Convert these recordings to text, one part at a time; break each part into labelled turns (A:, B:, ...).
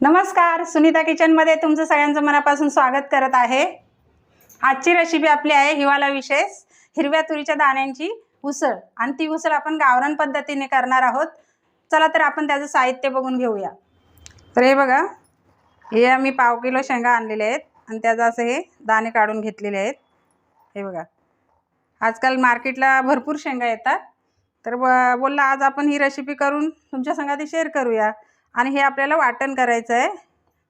A: नमस्कार सुनीता किचनमध्ये तुमचं सगळ्यांचं मनापासून स्वागत करत आहे. आजची रेसिपी आपली आहे हिवाळा विशेष हिरव्या तुरीच्या दाण्यांची उसळ. आणि ती उसळ आपण गावरान पद्धतीने करणार आहोत. चला तर आपण त्याचं साहित्य बघून घेऊया. तर हे बघा हे आम्ही पाव किलो शेंगा आणलेले आहेत. आणि त्याचं असं हे दाणे काढून घेतलेले आहेत. हे बघा आजकाल मार्केटला भरपूर शेंगा येतात. तर ब बोलला आज आपण ही रेसिपी करून तुमच्या संघाती शेअर करूया. आणि हे आपल्याला वाटण करायचं आहे.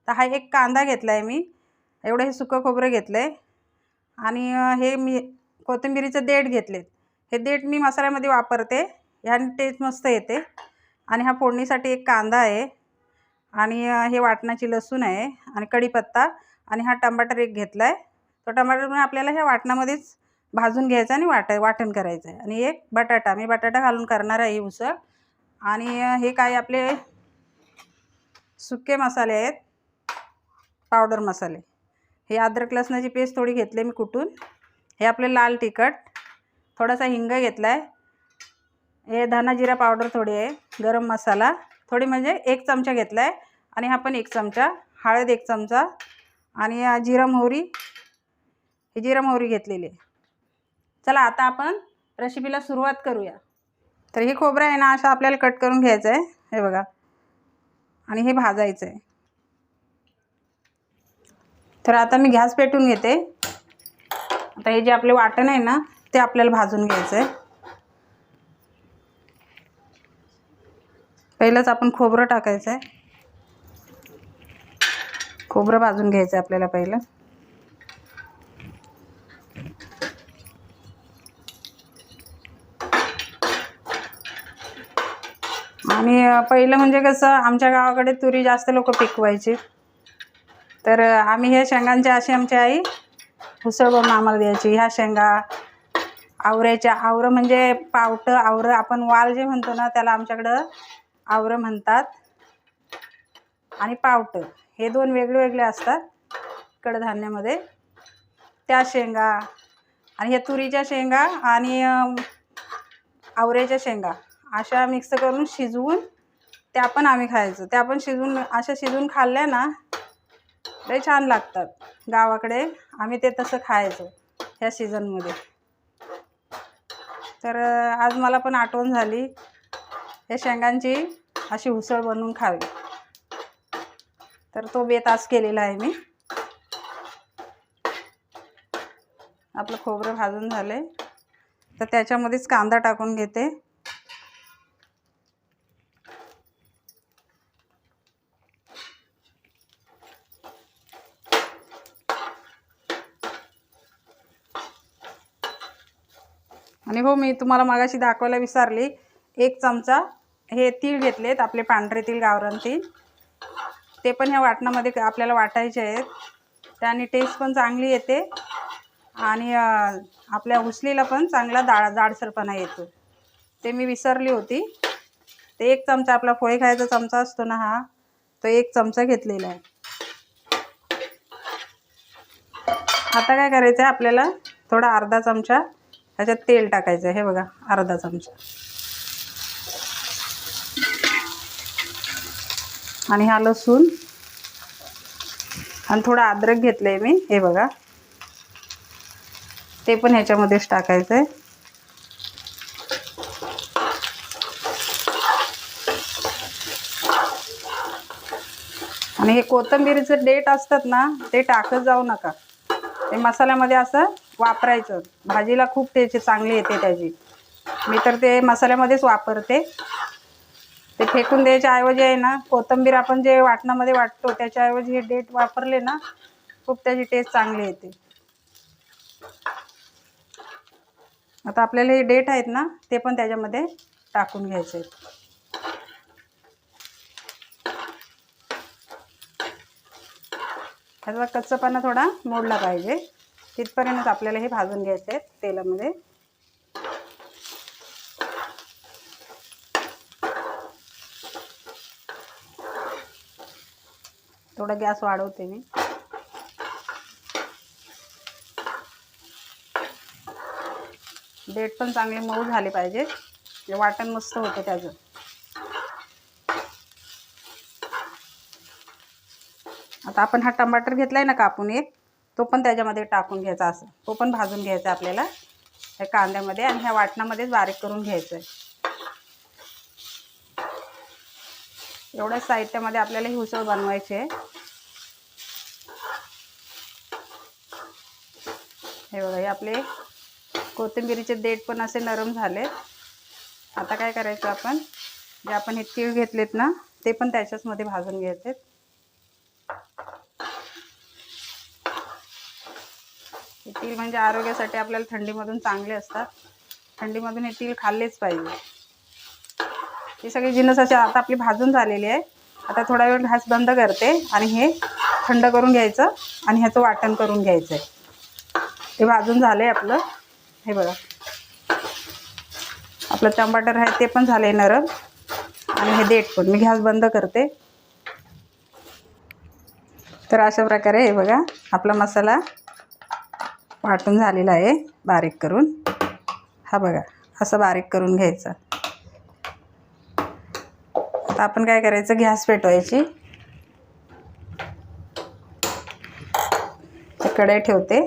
A: तर हा एक कांदा घेतला आहे मी. एवढं हे सुकं खोबरं घेतलं आहे आणि हे मी कोथिंबिरीचं देठ घेतलेत. हे देठ मी मसाल्यामध्ये वापरते. ह्याने टेस्ट मस्त येते. आणि हा फोडणीसाठी एक कांदा आहे. आणि हे वाटणाची लसूण आहे. आणि कढीपत्ता. आणि हा टमाटर एक घेतला आहे तो टमाटर पण आपल्याला ह्या वाटणामध्येच भाजून घ्यायचा आणि वाट वाटण करायचं आहे. आणि एक बटाटा. मी बटाटा घालून करणार आहे ही उसळ. आणि हे काय आपले सुके मसाले आहेत. पावडर मसाले. हे अद्रक लसणाची पेस्ट थोडी घेतली मी कुटून हे आपले लाल तिखट. थोडासा हिंग घेतला आहे हे धना जिरा पावडर थोडी आहे. गरम मसाला. थोडी म्हणजे एक चमचा घेतला आहे आणि हा पण एक चमचा. हळद एक चमचा. आणि जिरा मोहरी. ही जिरा मोहरी घेतलेली आहे. चला आता आपण रेसिपीला सुरुवात करूया. तर हे खोबरं आहे ना असं आपल्याला कट करून घ्यायचं आहे हे बघा. आणि हे भाजायचं आहे तर आता मी गॅस पेटून घेते. आता हे जे आपले वाटण आहे ना ते आपल्याला भाजून घ्यायचं आहे पहिलंच आपण खोबरं टाकायचं आहे खोबरं भाजून घ्यायचं आहे आपल्याला पहिलं आणि अ, पहिलं म्हणजे कसं आमच्या गावाकडे तुरी जास्त लोक पिकवायची. तर आम्ही हे शेंगांचे अशी आमची आई उसळ बनवून आम्हाला द्यायची. ह्या शेंगा आवऱ्याच्या आवरं म्हणजे पावटं आवरं. आपण वाल जे म्हणतो ना त्याला आमच्याकडं आवरं म्हणतात. आणि पावटं हे दोन वेगळे वेगळे असतात कडधान्यामध्ये. त्या शेंगा आणि ह्या तुरीच्या शेंगा आणि आवऱ्याच्या शेंगा अशा मिक्स करून शिजवून त्या पण आम्ही खायचो. त्या पण शिजून अशा शिजून खाल्ल्या ना ते छान लागतात. गावाकडे आम्ही ते तसं खायचो ह्या सीझनमध्ये. तर आज मला पण आठवण झाली. या शेंगांची अशी उसळ बनवून खावी. तर तो बेत आज केलेला आहे मी. आपलं खोबरं भाजून झालं तर त्याच्यामध्येच कांदा टाकून घेते आणि हो मी तुम्हाला मागाशी दाखवायला विसरली. एक चमचा हे तीळ घेतलेत आपले पांढरे तीळ गावरण तीळ. ते पण ह्या वाटणामध्ये आपल्याला वाटायचे आहेत. त्याने टेस्ट पण चांगली येते आणि आपल्या उसलीला पण चांगला दाळ जाडसरपणा येतो. ते मी विसरली होती. ते एक चमचा आपला पोहे खायचा चमचा असतो ना हा तो एक चमचा घेतलेला आहे. आता काय करायचं आहे आपल्याला? थोडा अर्धा चमचा ह्याच्यात तेल टाकायचं आहे हे बघा अर्धा चमचा. आणि हा लसूण. आणि थोडं अद्रक घेतलं आहे मी हे बघा. ते पण ह्याच्यामध्येच टाकायचं आहे. आणि हे कोथिंबिरीचं डेट असतात ना ते टाकत जाऊ नका. ते मसाल्यामध्ये असं वापरायचं. भाजीला खूप त्याची चांगली येते त्याची. मी तर ते मसाल्यामध्येच वापरते. ते फेकून द्यायच्या ऐवजी आहे ना कोथिंबीर आपण जे वाटणामध्ये वाटतो त्याच्याऐवजी हे डेट वापरले ना खूप त्याची टेस्ट चांगली येते. आता आपल्याला हे डेट आहेत ना ते पण त्याच्यामध्ये टाकून घ्यायचे आहेत. ह्याचा कच्चापणा थोडा मोडला पाहिजे. तिथपर्यंत आपल्याला हे भाजून घ्यायचे आहेत तेलामध्ये. थोडा गॅस वाढवते मी. डेट पण चांगले मऊ झाले पाहिजे. म्हणजे वाटण मस्त होतं त्याचं. आता आपण हा टमाटर घेतला आहे ना कापून एक तो पण त्याच्यामध्ये टाकून घ्यायचा असं. तो पण भाजून घ्यायचा आपल्याला. ह्या कांद्यामध्ये आणि ह्या वाटणामध्येच बारीक करून घ्यायचं आहे एवढ्या साहित्यामध्ये आपल्याला ही उसळ बनवायची आहे. हे बघा हे आपले कोथिंबिरीचे देठ पण असे नरम झाले आता काय करायचं आपण? जे आपण हे तीळ घेतलेत ना ते पण त्याच्याचमध्ये भाजून घ्यायचे हे तीळ म्हणजे आरोग्यासाठी आपल्याला थंडीमधून चांगले असतात. थंडीमधून हे तीळ खाल्लेच पाहिजे. हे सगळी जिन्नस असे आता आपली भाजून झालेली आहे. आता थोडा वेळ घास बंद करते आणि हे थंड करून घ्यायचं आणि ह्याचं वाटण करून घ्यायचं आहे. हे भाजून झालं आहे आपलं. हे बघा. आपलं टमाटर आहे ते पण झालं आहे नरम. आणि हे देठ पण. मी गॅस बंद करते. तर अशा प्रकारे हे बघा आपला मसाला वाटून झालेला आहे बारीक करून. हा बघा असं बारीक करून घ्यायचं. आता आपण काय करायचं? गॅस पेटवायची. कढई ठेवते.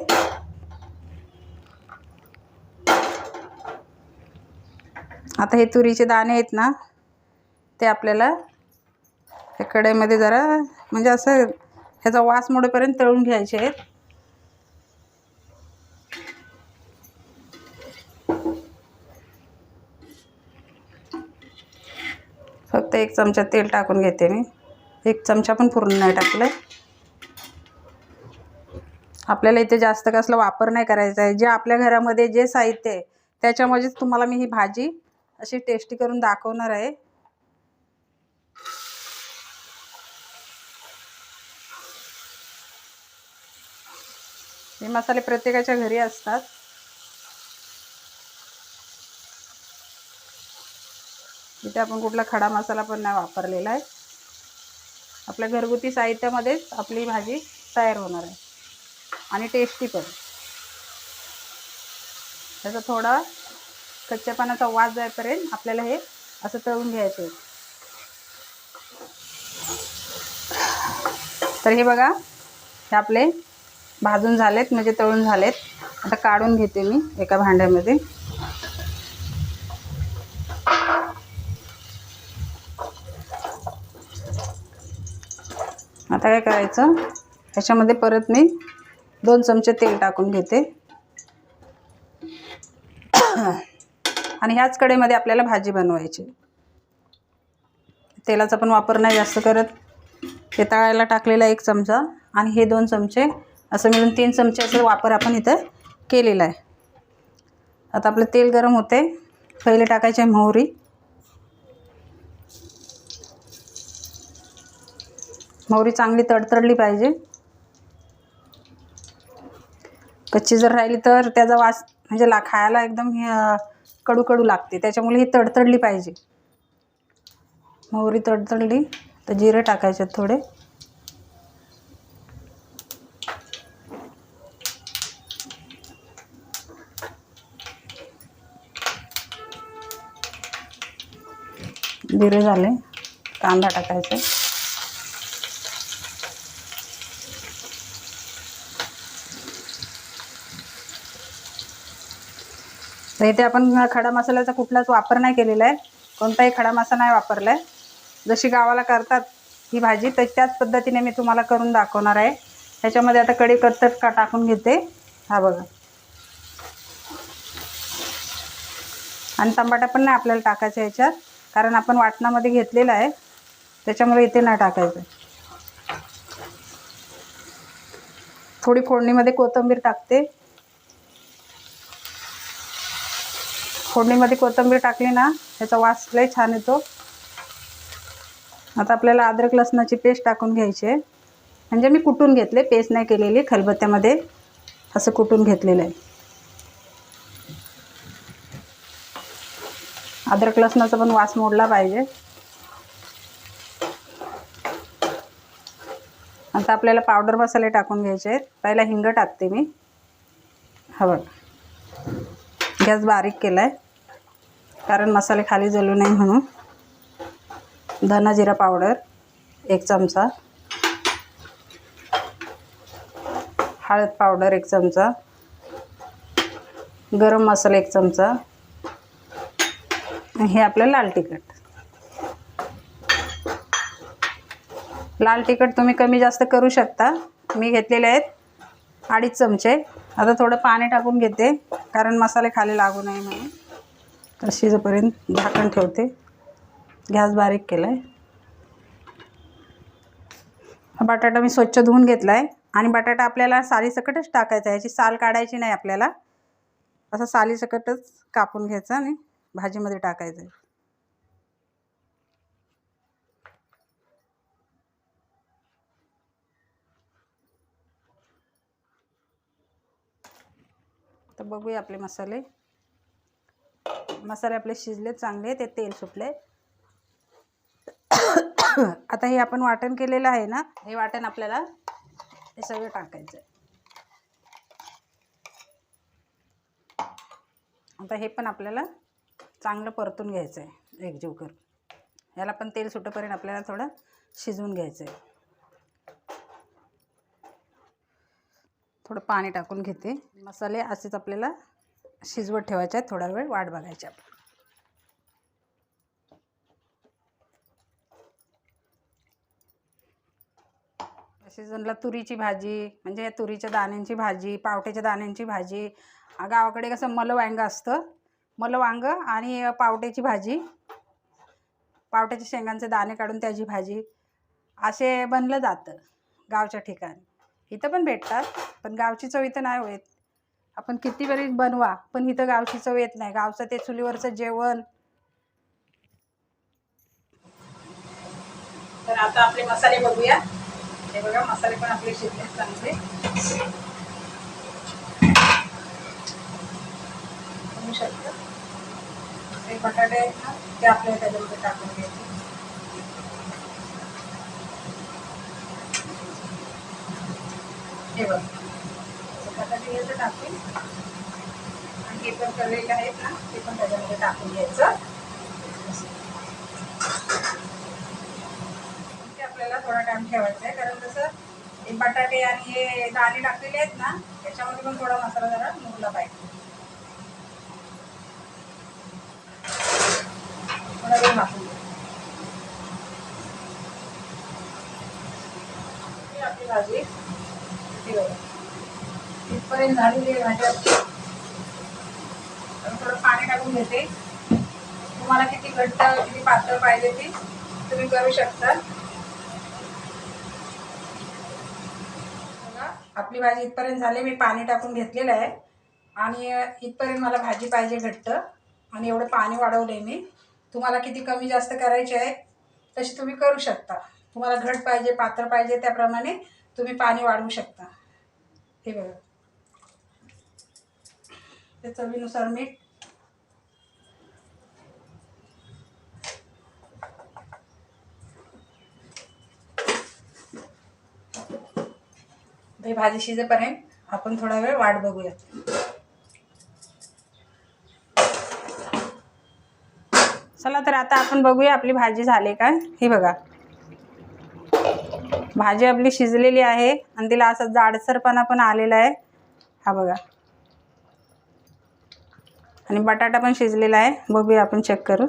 A: आता हे तुरीचे दाणे आहेत ना ते आपल्याला त्या कढईमध्ये जरा म्हणजे असं ह्याचा वास मोडेपर्यंत तळून घ्यायचे आहेत. फक्त एक चमचा तेल टाकून घेते मी. एक चमचा पण पूर्ण नाही टाकलं आपल्याला इथे जास्त कसला वापर नाही करायचा आहे. जे आपल्या घरामध्ये जे साहित्य आहे त्याच्यामध्येच तुम्हाला मी ही भाजी अशी टेस्टी करून दाखवणार आहे. हे मसाले प्रत्येकाच्या घरी असतात. इथे आपण कुठला खडा मसाला पण नाही वापरलेला आहे. आपल्या घरगुती साहित्यामध्येच आपली भाजी तयार होणार आहे. आणि टेस्टी पण. त्याचा थोडा कच्च्या पाण्याचा वास जाईपर्यंत आपल्याला हे असं तळून घ्यायचं आहे. तर हे बघा हे आपले भाजून झालेत म्हणजे तळून झालेत. आता काढून घेते मी एका भांड्यामध्ये. आता काय करायचं? त्याच्यामध्ये परत मी दोन चमचे तेल टाकून घेते. आणि ह्याच कडेमध्ये आपल्याला भाजी बनवायची. तेलाचा पण वापर नाही जास्त करत. ते तळायला टाकलेला एक चमचा आणि हे दोन चमचे असं मिळून तीन चमच्याचा वापर आपण इथं केलेला आहे. आता आपलं तेल गरम होते पहिले टाकायचे मोहरी. मोहरी चांगली तडतडली पाहिजे. कच्ची जर राहिली तर त्याचा वास म्हणजे ला खायला एकदम हे, कडू कडू लागते. त्याच्यामुळे ही तडतडली पाहिजे. मोहरी तडतडली तर जिरे टाकायचे थोडे. जिरे झाले कांदा टाकायचा. तर इथे आपण खडा मसाल्याचा कुठलाच वापर नाही केलेला आहे. कोणताही खडा मसा नाही वापरला आहे जशी गावाला करतात ही भाजी तर त्याच पद्धतीने मी तुम्हाला करून दाखवणार आहे. त्याच्यामध्ये आता कढी कत्तर का टाकून घेते. हा बघा. आणि टमाटा पण नाही आपल्याला टाकायचा ह्याच्यात कारण आपण वाटणामध्ये घेतलेला आहे. त्याच्यामुळे इथे नाही टाकायचं. थोडी फोडणीमध्ये कोथिंबीर टाकते. फोडणीमध्ये कोथिंबीर टाकली ना त्याचा वास लय छान येतो. आता आपल्याला अद्रक लसणाची पेस्ट टाकून घ्यायची आहे. म्हणजे मी कुटून घेतले पेस्ट नाही केलेली खलबत्त्यामध्ये. असं कुटून घेतलेलं आहे. अद्रक लसणाचा पण वास मोडला पाहिजे. आता आपल्याला पावडर मसाले टाकून घ्यायचे आहेत. पहिला हिंग टाकते मी. हवं गॅस बारीक केला आहे कारण मसाले खाली जळू नये म्हणून. धना जिरा पावडर एक चमचा. हळद पावडर एक चमचा. गरम मसाला एक चमचा. हे आपलं लाल तिखट. लाल तिखट तुम्ही कमी जास्त करू शकता. मी घेतलेले आहेत अडीच चमचे. आता थोडं पाणी टाकून घेते कारण मसाले खाली लागू नये म्हणून. तर शिजेपर्यंत झाकण ठेवते. गॅस बारीक केला आहे हा बटाटा मी स्वच्छ धुवून घेतला आहे आणि बटाटा आपल्याला सालीसकटच टाकायचा आहे. याची साल काढायची नाही आपल्याला. असं सालीसकटच कापून घ्यायचं आणि भाजीमध्ये टाकायचं आहे. तर बघूया आपले मसाले. मसाले आपले शिजले चांगले ते तेल सुटले. आता हे आपण वाटण केलेलं आहे ना हे वाटण आपल्याला हे सगळं टाकायचं आहे आता हे पण आपल्याला चांगलं परतून घ्यायचं आहे एकजीव करून. याला पण तेल सुटेपर्यंत आपल्याला थोडं शिजवून घ्यायचं आहे थोडं पाणी टाकून घेते. मसाले असेच आपल्याला शिजवत ठेवायच्या थोडा वेळ वाट बघायची आपण. सीझनला तुरीची भाजी म्हणजे तुरीच्या दाण्यांची भाजी पावट्याच्या दाण्यांची भाजी गावाकडे कसं मलवांग असतं. मलवांग आणि पावट्याची भाजी. पावट्याच्या शेंगांचे दाणे काढून त्याची भाजी. असे बनलं जातं गावच्या ठिकाणी. इथं पण भेटतात पण गावची चव इथं नाही होत. आपण किती वेळी बनवा पण इथं गावची चव येत नाही. गावचं ते चुलीवरचं जेवण. तर आता आपले मसाले बघूया. हे बघा मसाले पण आपले शिजले चांगले. बघू शकता? ते बटाटे आहेत ना ते आपल्याला त्याच्यामध्ये टाकून घ्यायचे. हे बघ. बटाटे घ्यायचं टाकून. आणि हे पण करलेलं आहेत ना ते पण त्याच्यामध्ये टाकून घ्यायचं. ते आपल्याला थोडा टाइम ठेवायचा आहे कारण कसं हे बटाटे आणि हे दाणे टाकलेले आहेत ना त्याच्यामध्ये पण थोडा मसाला जरा मुरला पाहिजे. थोडा वेळ भाजून घ्या. ही आपली भाजी ही बघा इथपर्यंत झालेली आहे भाज्या थोडं पाणी टाकून घेते. तुम्हाला किती घट्ट किती पातळ पाहिजे ती तुम्ही करू शकता. आपली भाजी इथपर्यंत झाली. मी पाणी टाकून घेतलेलं आहे. आणि इथपर्यंत मला भाजी पाहिजे घट्ट. आणि एवढं पाणी वाढवलं आहे मी. तुम्हाला किती कमी जास्त करायचे आहे तशी तुम्ही करू शकता. तुम्हाला घट पाहिजे पात्र पाहिजे त्याप्रमाणे तुम्ही पाणी वाढवू शकता. हे बघा. ते चवीनुसार मीठ. हे भाजी शिजेपर्यंत आपण थोडा वेळ वाट बघूया. चला तर आता आपण बघूया आपली भाजी झाली का? ही बघा. भाजी आपली शिजलेली आहे आणि तिला असा जाडसरपणा पण आलेला आहे. हा बघा. आणि बटाटा पण शिजलेला आहे. बघूया आपण चेक करू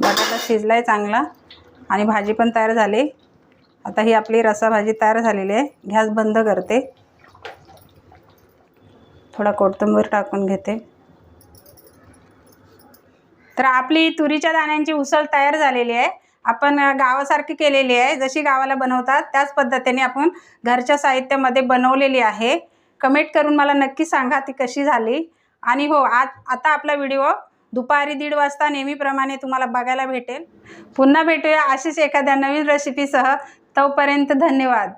A: बटाटा शिजला आहे चांगला. आणि भाजी पण तयार झाली. आता ही आपली रसा भाजी तयार झालेली आहे. गॅस बंद करते. थोडा कोथिंबीर टाकून घेते. तर आपली तुरीच्या दाण्यांची उसळ तयार झालेली आहे. आपण गावासारखी केलेली आहे. जशी गावाला बनवतात त्याच पद्धतीने आपण घरच्या साहित्यामध्ये बनवलेली आहे. कमेंट करून मला नक्की सांगा ती कशी झाली. आणि हो आज आता आपला व्हिडिओ दुपारी दीड वाजता नेहमीप्रमाणे तुम्हाला बघायला भेटेल. पुन्हा भेटूया अशीच एखाद्या नवीन रेसिपीसह तोपर्यंत धन्यवाद.